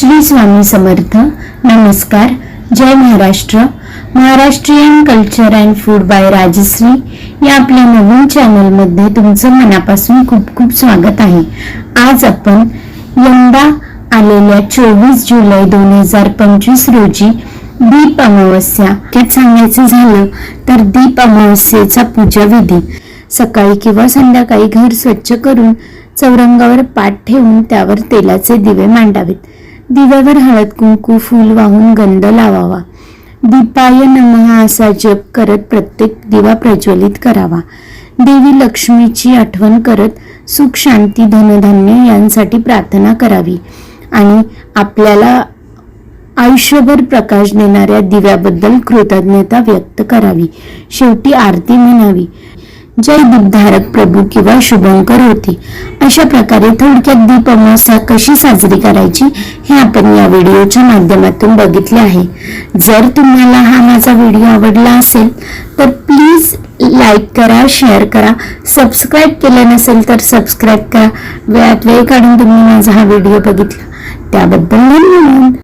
श्री स्वामी समर्थ. नमस्कार. जय Maharashtra. Maharashtrian culture and food by Rajshri या आपल्या नवीन चॅनलमध्ये तुमचं मनापासून खूप खूप स्वागत आहे. आज आपण यंदा आलेल्या चोवीस जुलै दोन हजार पंचवीस रोजी दीप अमावस्या. त्यात सांगायचं झालं तर दीप अमावस्येचा पूजा विधी. सकाळी किंवा संध्याकाळी घर स्वच्छ करून चौरंगावर पाठ ठेवून त्यावर तेलाचे दिवे मांडावेत. दिव्यावर हळद कुंकू फूल वाहून गंध लावावा. दीपाय नमः असा जप करत प्रत्येक दिवा प्रज्वलित करावा. देवी लक्ष्मीची आठवण करत सुख शांती धनधान्य यांसाठी प्रार्थना करावी. आणि आपल्याला आयुष्यभर प्रकाश देणाऱ्या दिव्याबद्दल कृतज्ञता व्यक्त करावी. शेवटी आरती म्हणावी. जय दीपधारक प्रभू किंवा शुभंकर होती. अशा प्रकारे थोडक्यात दीप अमावस्या कशी साजरी करायची हे आपण या व्हिडिओच्या माध्यमातून बघितले आहे. जर तुम्हाला हा माझा व्हिडिओ आवडला असेल तर प्लीज लाईक करा शेअर करा सबस्क्राईब केलं नसेल तर सबस्क्राईब करा. वेळात वेळ काढून तुम्ही माझा हा व्हिडिओ बघितला. त्याबद्दल धन्यवाद.